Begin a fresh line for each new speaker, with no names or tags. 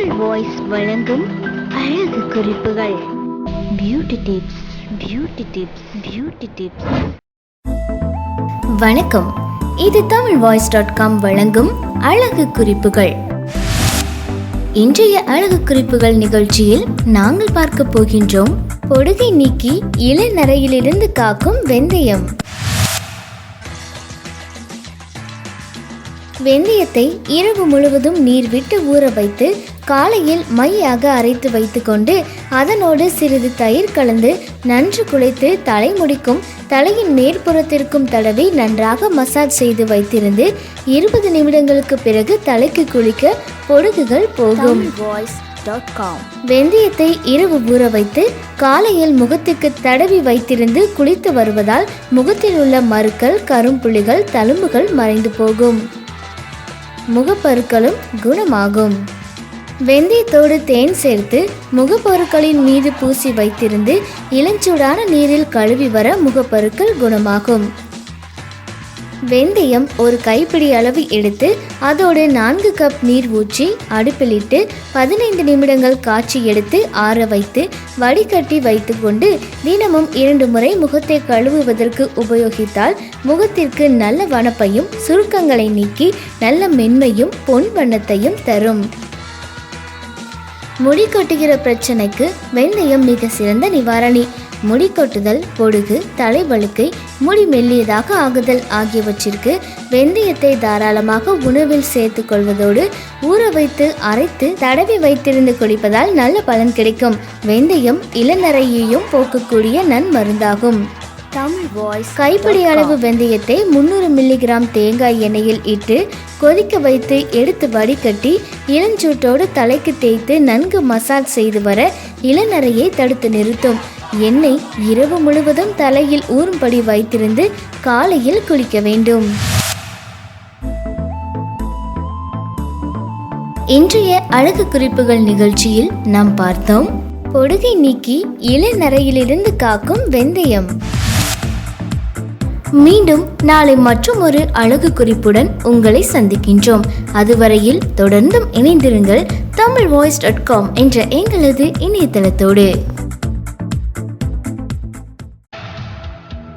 Tamil voice வழங்கும் அழகு குறிப்புகள். Beauty tips beauty tips beauty tips வணக்கம். இது தமிழ் வாய்ஸ் டாட் காம் வழங்கும் அழகு குறிப்புகள். இன்றைய அழகு குறிப்புகள் நிகழ்ச்சியில் நாங்கள் பார்க்க போகின்றோம் பொடுகை நீக்கி இளநரையிலிருந்து காக்கும் வெந்தயம். வெந்தயத்தை இரவு முழுவதும் நீர் விட்டு ஊற வைத்து காலையில் மையாக அரைத்து வைத்துக்கொண்டு அதனோடு சிறிது தயிர் கலந்து நன்று குழைத்து தலைமுடிக்கும் தலையின் மேற்புறத்திற்கும் தடவி நன்றாக மசாஜ் செய்து வைத்திருந்து இருபது நிமிடங்களுக்கு பிறகு தலைக்கு குளிக்க பொடுகுகள் போகும். வெந்தயத்தை இரவு ஊற வைத்து காலையில் முகத்துக்கு தடவி வைத்திருந்து குளித்து வருவதால் முகத்தில் உள்ள மருக்கள் கரும்புள்ளிகள் தழும்புகள் மறைந்து போகும். முகப்பருக்களும் குணமாகும். வெந்தயத்தோடு தேன் சேர்த்து முகப்பருக்களின் மீது பூசி வைத்திருந்து இளஞ்சூடான நீரில் கழுவி வர முகப்பருக்கள் குணமாகும். வெந்தயம் ஒரு கைப்பிடி அளவு எடுத்து அதோடு நான்கு கப் நீர் ஊற்றி அடுப்பிலிட்டு பதினைந்து நிமிடங்கள் காய்ச்சி எடுத்து ஆற வைத்து வடிகட்டி வைத்துக்கொண்டு தினமும் இரண்டு முறை முகத்தை கழுவுவதற்கு உபயோகித்தால் முகத்திற்கு நல்ல வனப்பையும் சுருக்கங்களை நீக்கி நல்ல மென்மையும் பொன் வண்ணத்தையும் தரும். முடி கொட்டுகிற பிரச்சனைக்கு வெந்தயம் மிக சிறந்த நிவாரணி. முடி கொட்டுதல் பொடுகு தலைவழுக்கை முடி மெல்லியதாக ஆகுதல் ஆகியவற்றிற்கு வெந்தயத்தை தாராளமாக உணவில் சேர்த்து கொள்வதோடு ஊற வைத்து அரைத்து தடவி வைத்திருந்து குடிப்பதால் நல்ல பலன் கிடைக்கும். வெந்தயம் இளநரையையும் போக்கக்கூடிய நன்மருந்தாகும். தமிழ் வாய்ஸ் கைப்பிடி அளவு வெந்தயத்தை முந்நூறு மில்லிகிராம் தேங்காய் எண்ணெயில் இட்டு கொதிக்க வைத்து எடுத்து வடிகட்டி இளஞ்சூட்டோடு தலைக்கு தேய்த்து நன்கு மசாஜ் செய்து வர இளநரையை தடுத்து நிறுத்தும். எண்ணெய் இரவு முழுவதும் தலையில் ஊறும்படி வைத்திருந்து காலையில் குளிக்க வேண்டும். இன்றைய அழகு குறிப்புகள் நிகழ்ச்சியில் நாம் பார்த்தோம் பொடுகை நீக்கி இளநரையிலிருந்து காக்கும் வெந்தயம். மீண்டும் நாளை மற்றும் ஒரு அழகு குறிப்புடன் உங்களை சந்திக்கின்றோம். அதுவரையில் தொடர்ந்தும் இணைந்திருங்கள் தமிழ் வாய்ஸ் டாட் காம் என்ற எங்களது இணையதளத்தோடு.